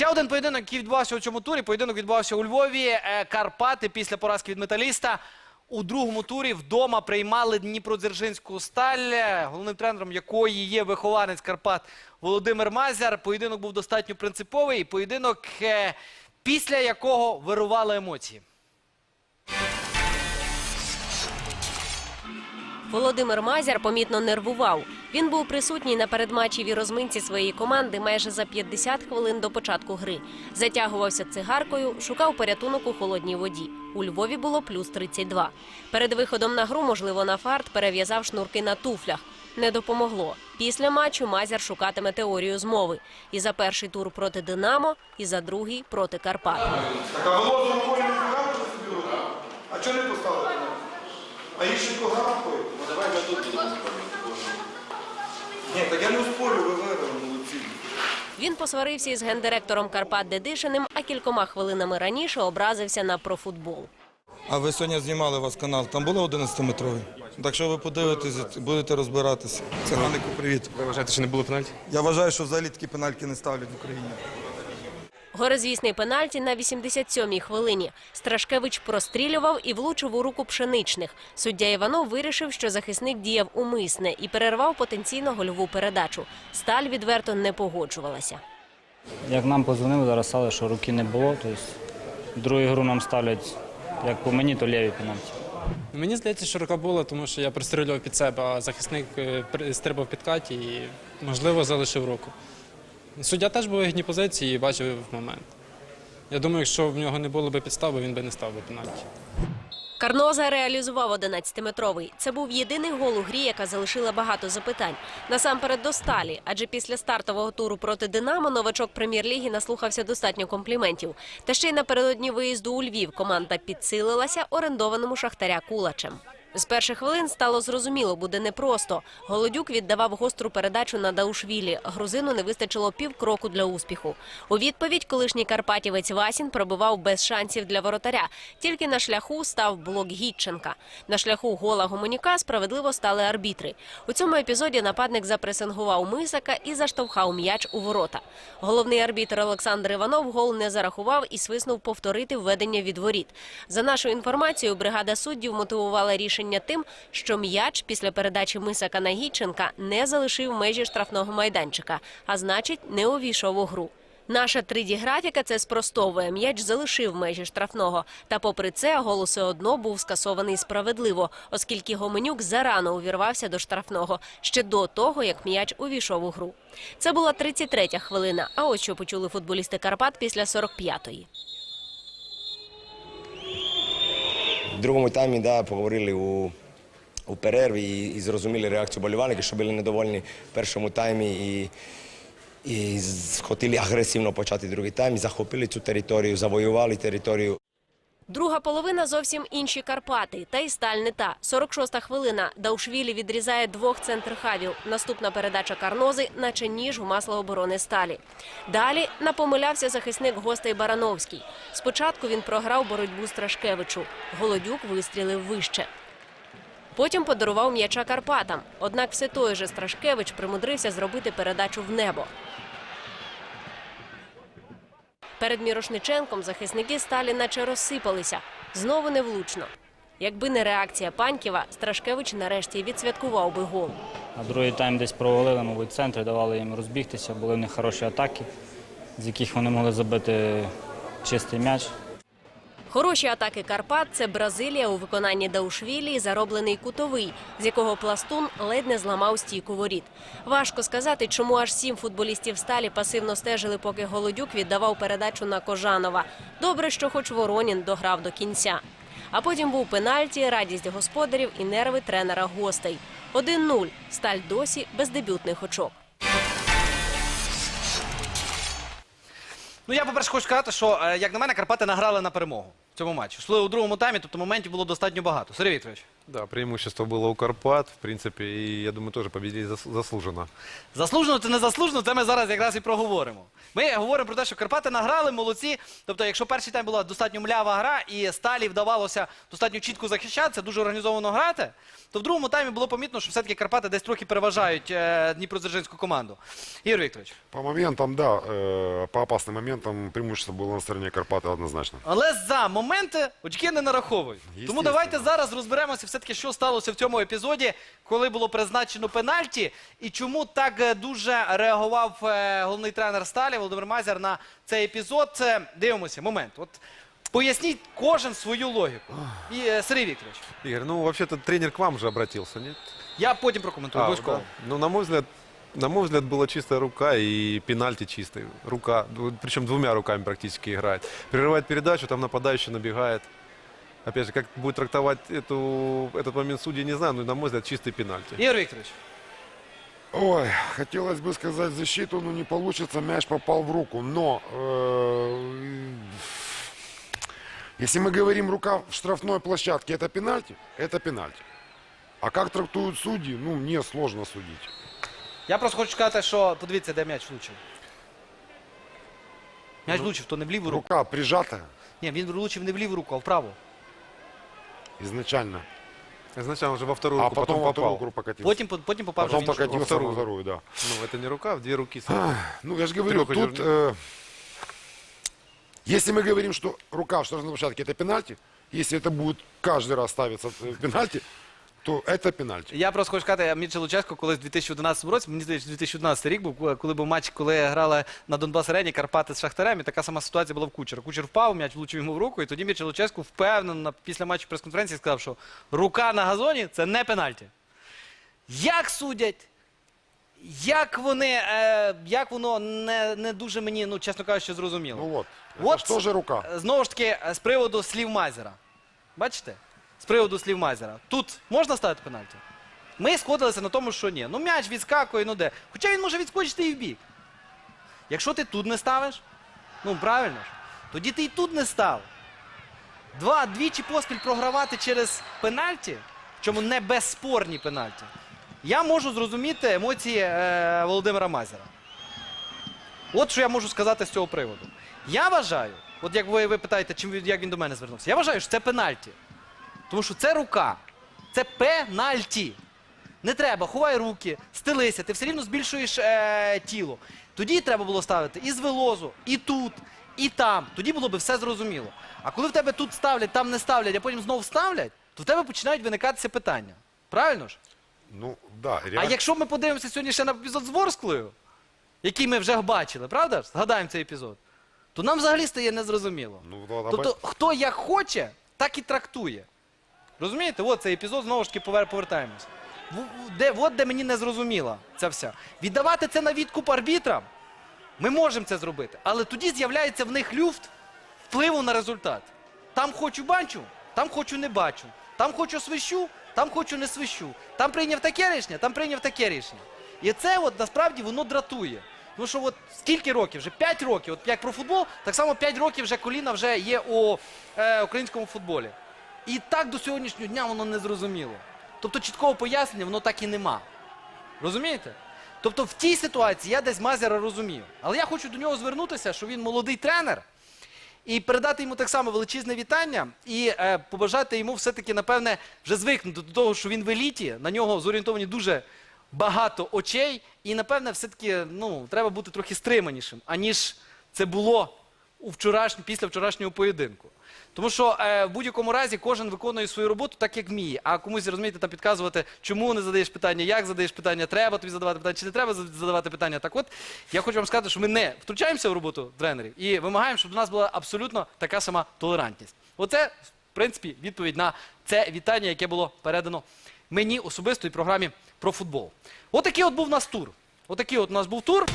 Ще один поєдинок, який відбувався у цьому турі. Поєдинок відбувався у Львові. Е, Карпати після поразки від металіста у другому турі вдома приймали Дніпродзержинську сталь, е, головним тренером якої є вихованець Карпат Володимир Мазяр. Поєдинок був достатньо принциповий. Поєдинок, е, після якого вирували емоції. Володимир Мазяр помітно нервував. Він був присутній на передматчевій розминці своєї команди майже за 50 хвилин до початку гри. Затягувався цигаркою, шукав порятунок у холодній воді. У Львові було плюс 32. Перед виходом на гру, можливо, на фарт перев'язав шнурки на туфлях. Не допомогло. Після матчу Мазяр шукатиме теорію змови. І за перший тур проти Динамо, і за другий проти Карпат. Так а Володю Миколі не грав собі руку? А чого не поставили? А Іщенко грав ходить? Ну давай ми тут будемо Ні, так я не спорю, ви виграли, молодці. Він посварився із гендиректором Карпат Дедишиним, а кількома хвилинами раніше образився на профутбол. А ви сьогодні знімали у вас канал, там було 11-метровий? Так що ви подивитесь, будете розбиратися. Циганику, привіт. Ви вважаєте, що не було пенальті? Я вважаю, що взагалі такі пенальки не ставлять в Україні. Горизвісний пенальті на 87-й хвилині. Страшкевич прострілював і влучив у руку пшеничних. Суддя Іванов вирішив, що захисник діяв умисне і перервав потенційно гольову передачу. Сталь відверто не погоджувалася. Як нам позвонили, зараз сказали, що руки не було. Тобто другу гру нам ставлять, як по мені, то ліві пенальті. Мені здається, що рука була, тому що я пристрілював під себе, а захисник е, стрибав під каті і, можливо, залишив руку. Суддя теж був в їхній позиції і бачив момент. Я думаю, якщо в нього не було б підстави, він би не став би пенальті. Карноза реалізував 11-метровий. Це був єдиний гол у грі, яка залишила багато запитань. Насамперед до сталі, адже після стартового туру проти Динамо новачок прем'єр-ліги наслухався достатньо компліментів. Та ще й напередодні виїзду у Львів команда підсилилася орендованому шахтаря Кулачем. З перших хвилин стало зрозуміло, буде непросто. Голодюк віддавав гостру передачу на Даушвілі. Грузину не вистачило півкроку для успіху. У відповідь колишній карпатівець Васін пробивав без шансів для воротаря. Тільки на шляху став блок Гітченка. На шляху гола гомоніка справедливо стали арбітри. У цьому епізоді нападник запресингував Мисака і заштовхав м'яч у ворота. Головний арбітр Олександр Іванов гол не зарахував і свиснув повторити введення від воріт. За нашою інформацією, бригада суддів мотивувала рішення тим, що м'яч після передачі Мисака на Гітченка не залишив межі штрафного майданчика, а значить, не увійшов у гру. Наша 3D-графіка це спростовує. М'яч залишив межі штрафного. Та попри це, гол усе одно був скасований справедливо, оскільки Гоменюк зарано увірвався до штрафного ще до того, як м'яч увійшов у гру. Це була 33-я хвилина. А ось що почули футболісти Карпат після 45-ї. В другому таймі да, поговорили у, у перерві і, і зрозуміли реакцію болівальників, що були недовольні в першому таймі і, і хотіли агресивно почати другий тайм, захопили цю територію, завоювали територію. Друга половина зовсім інші Карпати. Та й сталь не та. 46-та хвилина. Даушвілі відрізає двох центрхавів. Наступна передача Карнози, наче ніж у масло оборони сталі. Далі напомилявся захисник гостей Барановський. Спочатку він програв боротьбу Страшкевичу. Голодюк вистрілив вище. Потім подарував м'яча Карпатам. Однак все той же Страшкевич примудрився зробити передачу в небо. Перед Мірошниченком захисники сталі наче розсипалися. Знову невлучно. Якби не реакція Паньківа, Страшкевич нарешті відсвяткував би гол. А другий тайм десь провалили, мабуть, центри, давали їм розбігтися, були в них хороші атаки, з яких вони могли забити чистий м'яч. Хороші атаки Карпат це Бразилія у виконанні Даушвілі зароблений кутовий, з якого пластун ледь не зламав стійку воріт. Важко сказати, чому аж сім футболістів сталі пасивно стежили, поки Голодюк віддавав передачу на Кожанова. Добре, що хоч Воронін дограв до кінця. А потім був пенальті, радість господарів і нерви тренера гостей. 1-0. Сталь досі без дебютних очок. Ну я, по-перше, хочу сказати, що, е, як на мене, Карпати награли на перемогу цьому матчі. Йшли у другому таймі, тобто моментів було достатньо багато. Сергій Вікторович. Да, преимущество было у Карпат, в принципе, и я думаю, тоже победили зас- заслуженно. Заслужено чи не заслужено, це ми зараз якраз і проговоримо. Ми говоримо про те, що Карпати награли, молодці. Тобто, якщо перший тайм була достатньо млява гра, і сталі вдавалося достатньо чітко захищатися, дуже організовано грати, то в другому таймі було помітно, що все-таки Карпати десь трохи переважають е, Дніпродзержинську команду. Ігор Вікторович. По моментам, да, э, по опасным моментам преимущество было на стороне Карпаты однозначно. Але за моменти очки не нараховують. Тому Естественно. давайте зараз розберемося все-таки, що сталося в цьому епізоді, коли було призначено пенальті, і чому так е, дуже реагував е, головний тренер Сталі Володимир Мазяр на цей епізод. Е, Дивимося, момент. От поясніть кожен свою логіку. І е, Сергій Вікторович, Игорь, ну вообще-то тренер к вам же обратился, нет? я потім прокоментую А, обов'язково. да. Ну, на мой взгляд, на мой взгляд, была чистая рука и пенальти чистый. Рука, ду- причем двумя руками практически играет. Прерывает передачу, там нападающий набегает. Опять же, как будет трактовать эту, этот момент судьи, не знаю, но, на мой взгляд, чистый пенальти. Ігор Вікторович, Ой, хотелось бы сказать защиту, но не получится, мяч попал в руку. Но э, если мы говорим рука в штрафной площадке, это пенальти? Это пенальти. А как трактуют судьи, ну, мне сложно судить. я просто хочу сказати, що подивіться, де м'яч влучив. М'яч влучив, то не в ліву руку. Рука прижатая Ні, він влучив не в ліву руку, а в праву. изначально. Изначально уже во вторую А руку, потом, во вторую попал. руку покатился. Потім, потім попав вже в потом іншу руку. покатился вторую. на вторую, да. Ну, это не рука, в две руки. сразу. Ну, я же говорю, Трёх тут, э, если мы говорим, что рука в штрафной площадке это пенальти, если это будет каждый раз ставиться э, пенальти, то это пенальти. Я просто хочу сказати, Мірча Луческо колись в 2011 році, мені здається, 2011 рік був, коли був матч, коли грали на Донбас Арені Карпати з Шахтарем, і така сама ситуація була в Кучера. Кучер впав, м'яч влучив йому в руку, і тоді Мірча Луческо впевнено на- після матчу прес-конференції сказав, що рука на газоні це не пенальті. Як судять? Як вони, е, як воно не, не дуже мені, ну чесно кажучи, зрозуміло. Ну Вот. это что рука? Знову ж таки, з приводу слів Мазера. Бачите? З приводу слів Мазера. Тут можна ставити пенальті? Ми сходилися на тому, що ні. Ну м'яч відскакує, ну де. Хоча він може відскочити і в бік. Якщо ти тут не ставиш, ну правильно ж, тоді ти і тут не став. Два, двічі поспіль програвати через пенальті, чому не безспорні пенальті. Я можу зрозуміти емоції е, Володимира Мазера. От що я можу сказати з цього приводу. Я вважаю, от як ви, ви питаєте, чим як він до мене звернувся, я вважаю, що це пенальті. Тому що це рука. Це пенальті. Не треба, ховай руки, стелися, ти все рівно збільшуєш е, тіло. Тоді треба було ставити і з велозу, і тут, і там. Тоді було би все зрозуміло. А коли в тебе тут ставлять, там не ставлять, а потім знову ставлять, то в тебе починають виникатися питання. Правильно ж? Ну, да, А якщо ми подивимося сьогодні ще на епізод з Ворсклою, який ми вже бачили, правда ж? Згадаємо цей епізод, то нам взагалі стає незрозуміло. Ну, вот Тобто, хто як хоче, так і трактує. Розумієте? От цей епізод знову ж таки повер- повертаємось. Де, от де мені не зрозуміла ця вся. Віддавати це на відкуп арбітрам, ми можемо це зробити. Але тоді з'являється в них люфт впливу на результат. Там хочу бачу, там хочу не бачу. Там хочу свищу, там хочу не свищу. Там прийняв таке рішення, там прийняв таке рішення. І це от насправді воно дратує. Тому що от скільки років? Вже 5 років. От як про футбол, так само 5 років вже коліна вже є у е, українському футболі. І так до сьогоднішнього дня воно не зрозуміло. Тобто чіткого пояснення воно так і нема. Розумієте? Тобто в тій ситуації я десь Мазера розумію. Але я хочу до нього звернутися, що він молодий тренер, і передати йому так само величезне вітання і е, побажати йому все-таки, напевне, вже звикнути до того, що він в еліті, на нього зорієнтовані дуже багато очей, і, напевне, все-таки ну, треба бути трохи стриманішим, аніж це було у вчорашнь, після вчорашнього поєдинку. Тому що е, в будь-якому разі кожен виконує свою роботу так, як вміє. А комусь, розумієте, там підказувати, чому не задаєш питання, як задаєш питання, треба тобі задавати питання, чи не треба задавати питання. Так от, я хочу вам сказати, що ми не втручаємося в роботу тренерів і вимагаємо, щоб до нас була абсолютно така сама толерантність. Оце, в принципі, відповідь на це вітання, яке було передано мені особисто і програмі про футбол. Отакий от був у нас тур. Отакий от у нас був тур.